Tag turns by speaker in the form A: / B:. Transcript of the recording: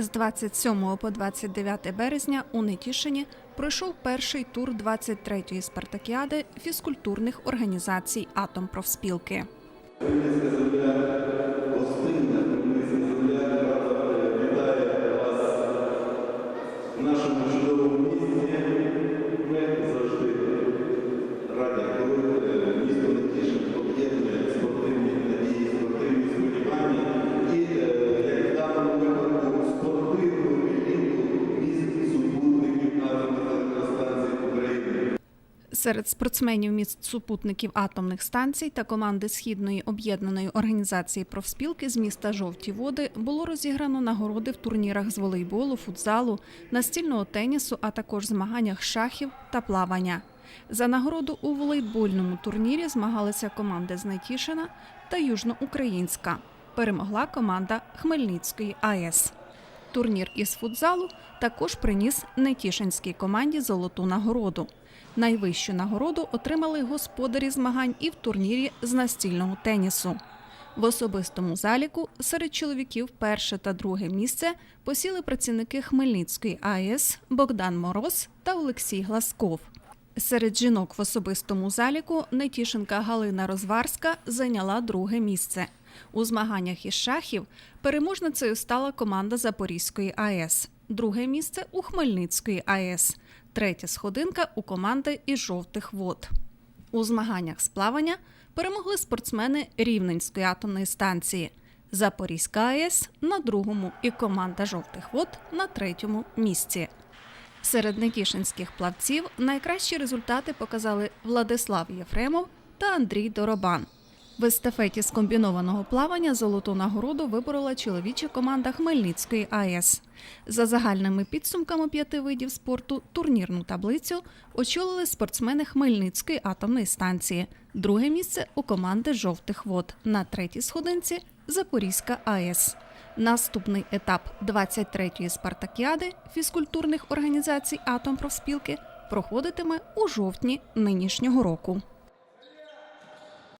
A: З 27 по 29 березня у Нетішині пройшов перший тур 23-ї спартакіади фізкультурних організацій Атомпрофспілки.
B: Хмельницька
A: Серед спортсменів міст супутників атомних станцій та команди Східної об'єднаної організації профспілки з міста Жовті Води було розіграно нагороди в турнірах з волейболу, футзалу, настільного тенісу, а також змаганнях шахів та плавання. За нагороду у волейбольному турнірі змагалися команди з Нетішина та Южноукраїнська. Перемогла команда Хмельницької АЕС. Турнір із футзалу також приніс Нетішинській команді золоту нагороду. Найвищу нагороду отримали господарі змагань і в турнірі з настільного тенісу. В особистому заліку серед чоловіків перше та друге місце посіли працівники Хмельницької АЕС Богдан Мороз та Олексій Гласков. Серед жінок в особистому заліку Нетішинка Галина Розварська зайняла друге місце. У змаганнях із шахів переможницею стала команда Запорізької АЕС, друге місце у Хмельницької АЕС, третя сходинка у команди із жовтих вод. У змаганнях з плавання перемогли спортсмени Рівненської атомної станції. Запорізька АЕС на другому і команда жовтих вод на третьому місці. Серед нетішинських плавців найкращі результати показали Владислав Єфремов та Андрій Доробан. В естафеті з комбінованого плавання золоту нагороду виборола чоловіча команда Хмельницької АЕС. За загальними підсумками п'яти видів спорту турнірну таблицю очолили спортсмени Хмельницької атомної станції. Друге місце у команди жовтих вод. На третій сходинці Запорізька АЕС. Наступний етап 23-ї спартакіади фізкультурних організацій Атомпрофспілки проходитиме у жовтні нинішнього року.